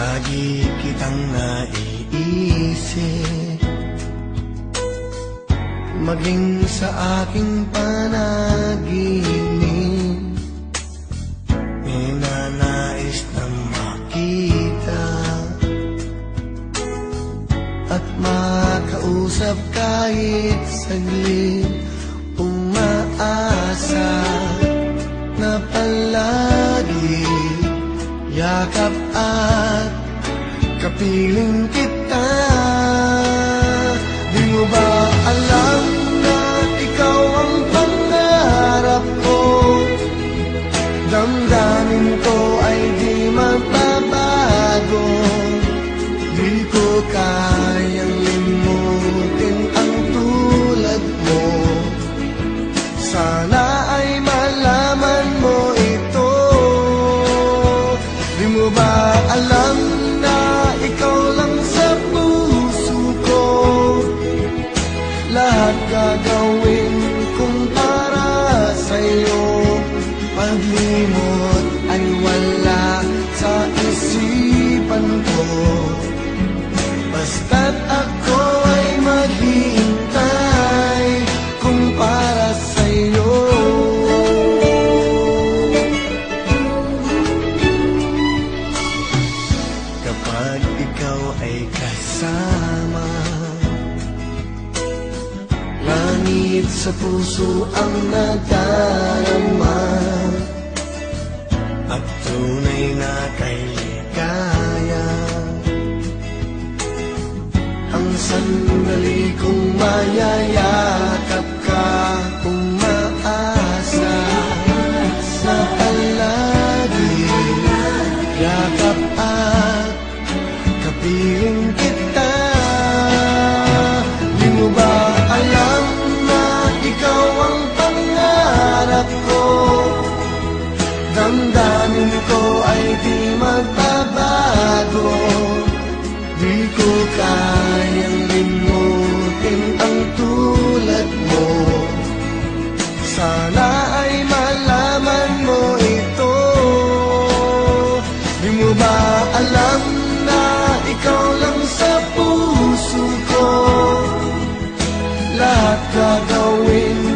Lagi kitang naiisip. Maging sa aking panaginip. Ninanais na makita. At makausap kahit saglit. Umaasa na palagi Yakap at kapiling kita. Di mo ba alam na ikaw ang pangarap ko? Damdamin Paglimot ay wala sa isipan ko. Basta't ako ay maghihintay kung para sa'yo. Kapag ikaw ay kasama Langit sa puso ang nadarama tunay na kay ligaya Ang sandali kong mayayakap ka Umaasa na palagi Yakap at kapiling kita not gonna win.